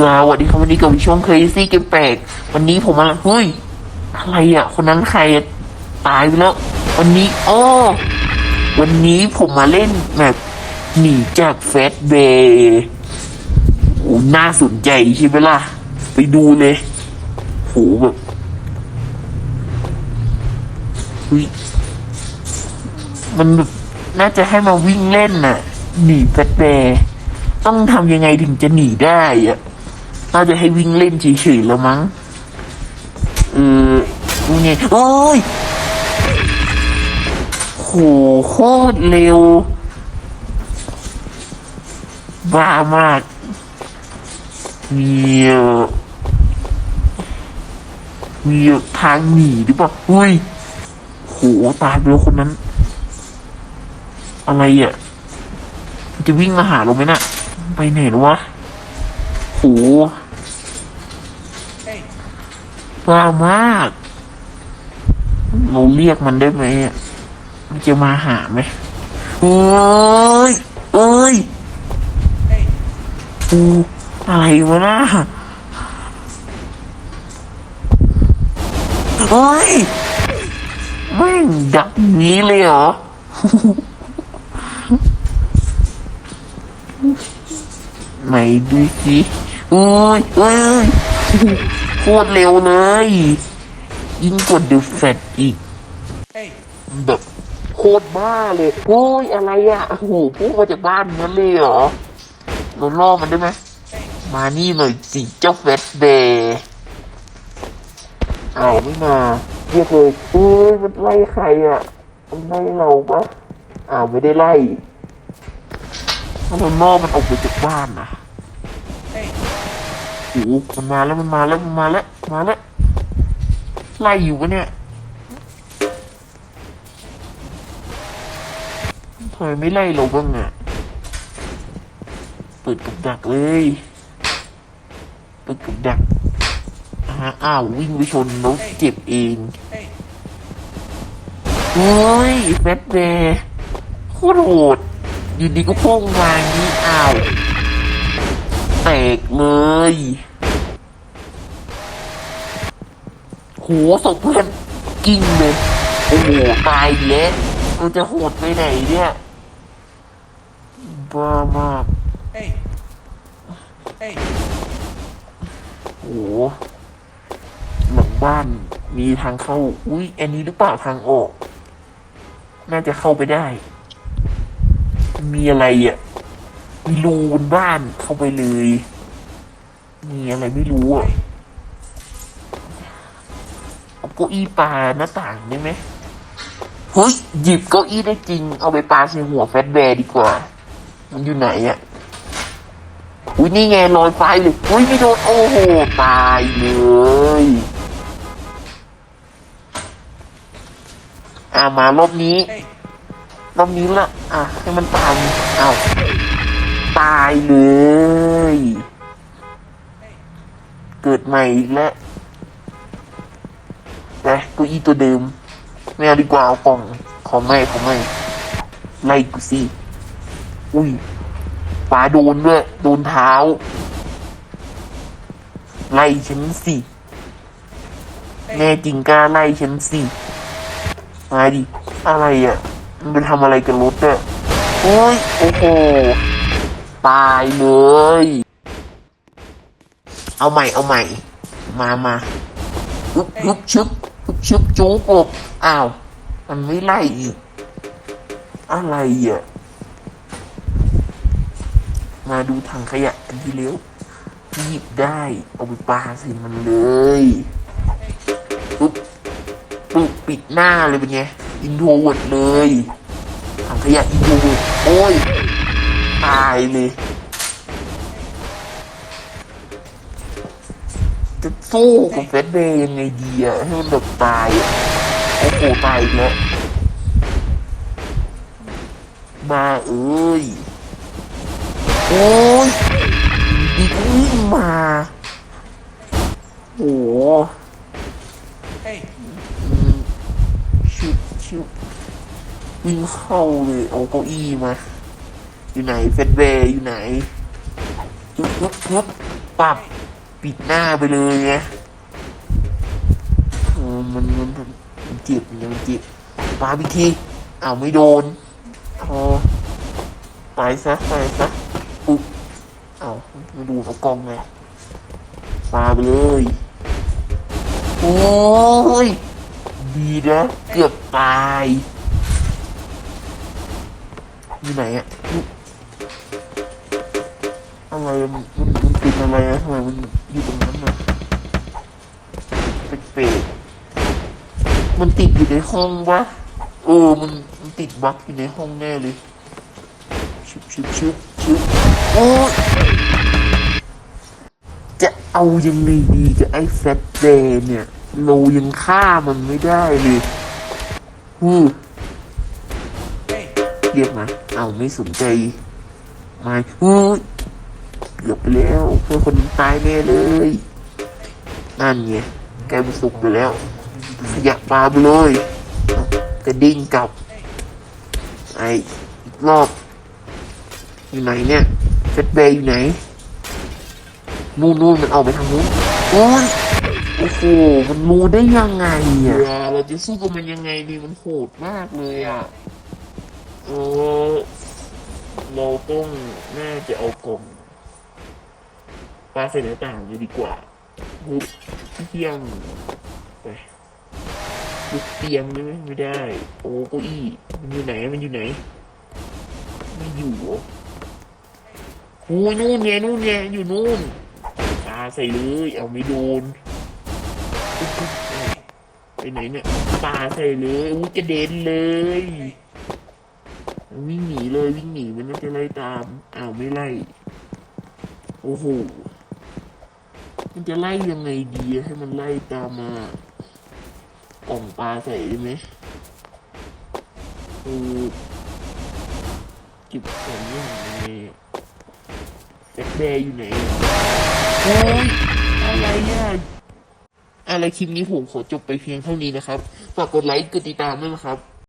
สวัสดีครับวันนี้กับช่วงเคยซี่เกมแปลกวันนี้ผมมาเฮ้ยอะไรอะ คนนั้นใครตายไปแล้ว วันนี้อ้อวันนี้ผมมาเล่นแบบหนีจากเฟสเบย์โอ้น่าสนใจใช่ไหมล่ะ ไปดูเลยโหแบบเฮ้ยมันน่าจะให้มาวิ่งเล่นน่ะ หนีเฟสเบย์ต้องทำยังไงถึงจะหนีได้อะ น่าจะให้วิ่งเล่นเฉยๆแล้วมั้งเออดูไงโอ้ยโหโคตรเร็ว บ้ามากมีเอ่อมีทางหนีหรือเปล่าอุ้ยโหตายไปแล้วคนนั้น อะไรอะ จะวิ่งมาหาเราไหมน่ะ ไปไหนแล้ววะโห บ้ามากเราเรียกมันได้ไหมมันจะมาหาไหมเอ้ยเอ้ยอูอะไรวะนะเฮ้ยแม่งดักงนี้เลยเหรอไหนดูสิเอ้ยเอ้ย คตรเร็วเลย ยิ่งกว่าเดอะแฟตอีกแบบโคตรบ้าเลยโอ้ยอะไรอะโอ้โหพุ่งมาจากบ้านนั้นเลยเหรอเราล่อมันได้ไหมมานี่หน่อยสิเจ้าเฟสเดย์อ้าวไม่มาเรียกเลยเอ้ยมันไล่ใครอะมันไล่เราปะอ้าวไม่ได้ไล่ถ้าเราล่อมันออกไปจากบ้านนะโอ้โหมันมาแล้วมันมาแล้วมันมาแล้วมาแล้วไล่อยู่ปะเนี่ยทำไมไม่ไล่เราบ้างอะเปิดกับดักเลยเปิดกับดักอ้าววิ่งไปชนแล้วเจ็บเองเฮ้ยแบทแบร์โคตรโหดอยู่ดีก็พุ่งมาอย่างนี้อ้าวแตกเลย โหศพเพื่อนกิ้งเลยโอ้โหตายอีกแล้วเราจะโหดไปไหนเนี่ยบ้ามาก Hey. Hey. โอ้โหหลังบ้านมีทางเข้า อุ้ยอันนี้หรือเปล่าทางออก น่าจะเข้าไปได้ มีอะไรอะ มีรูบนบ้านเข้าไปเลย มีอะไรไม่รู้อะ เอาเก้าอี้ปลาหน้าต่างได้ไหมเฮ้ยหยิบเก้าอี้ได้จริง เอาไปปาใส่หัวแฟตแบร์ดีกว่า มันอยู่ไหนอะอุ้ยนี่ไงลอยไฟเลยอุ้ยไม่โดนโอ้โหตายเลยอ่ามารอบนี้ Hey. รอบนี้ละอะให้มันตายอ้าวตายเลย เกิดใหม่อีกแล้ว แต่เก้าอี้ตัวเดิมไม่เอาดีกว่าเอากล่องขอไม่ขอไม่ไล่กูสิอุ้ยปลาโดนด้วยโดนเท้า ไล่ฉันสิแน่จริงกล้าไล่ฉันสิมาดิอะไรอะ มันไปทำอะไรกับรถอะโอ้ยโอ้โหตายเลย เอาใหม่เอาใหม่ มามาฮึบฮึบชึบ ชึบจูกบอ้าว มันไม่ไล่อีก อะไรอะ มาดูถังขยะกันทีเร็วหยิบได้ เอาไปปาใส่มันเลยปุ๊บปุ๊บปิดหน้าเลยเป็นไง อินโทรเวิร์ดเลยถังขยะอินโทรเวิร์ดโอ้ย ตายเลย จะสู้กับเฟสเดย์ยังไงดีอะให้มันแบบตายอะโอ้โหตายอีกแล้วมาเอ้ย โอ้ยดีก็วิ่งมาโอ้โห Hey. อืมชุบชุบวิ่งเข้าเลยเอาเก้าอี้มา อยู่ไหนเฟดเบย์อยู่ไหนฮึบฮึบฮึบปรับ ปิดหน้าไปเลยไงเออมันมันมันเจ็บมันเจ็บปาบิทีอ้าวไม่โดนพอไปซะไปซะอุ๊บอ้าวม่ดูเอากล้องไงปาไปเลยโอ้ยดีนะเกือบตายอยู่ไหนอะอะไรมันมันมันติดอะไรอะทำไมมัน อยู่ตรงนั้นอะแปลกๆมันติดอยู่ในห้องวะเออมันมันติดบั๊กอยู่ในห้องแน่เลยชุบชุบชุบชุบโอ้ยจะเอายังไงดีกับไอ้แฟตเดย์เนี่ยเรายังฆ่ามันไม่ได้เลยฮู้ Hey, เรียกมาเอาไม่สนใจมาฮู้ยเกือบไปแล้วเพื่อนคนตายแน่เลยนั่นไงแกมันสุกไปแล้วขยะปลาไปเลยกระดิ่งกลับไออีกรอบอยู่ไหนเนี่ยเฟสเบย์อยู่ไหนนู่นนู่นมันออกไปทางนู้นโอ้ยโอ้โหมันรู้ได้ยังไงอะเราจะสู้กับมันยังไงดีมันโหดมากเลยอะเออเราต้องน่าจะเอากล่อง ปลาใส่หน้าต่างจะดีกว่าฮึบเที่ยงไปลุกเตียงได้ไม่ได้ โอ้เก้าอี้มันอยู่ไหนมันอยู่ไหนไม่อยู่หรอโอ้ยนู่นไงนู่นไงอยู่นู่นปาใส่เลยเอาไม่โดนไปไหนเนี่ยปาใส่เลยอู้จะเด็นเลยวิ่งหนีเลยวิ่งหนีมันน่าจะไล่ตามอ้าวไม่ไล่โอ้โห มันจะไล่ยังไงดีอะให้มันไล่ตามมากล่องปลาใส่ได้ไหมเออเก็บของยังไงอะแบ็คแบร์อยู่ไหนอะโอ้ยอะไรอะอะไรคลิปนี้ผมขอจบไปเพียงเท่านี้นะครับ ฝากกดไลค์ กดติดตามด้วยนะครับ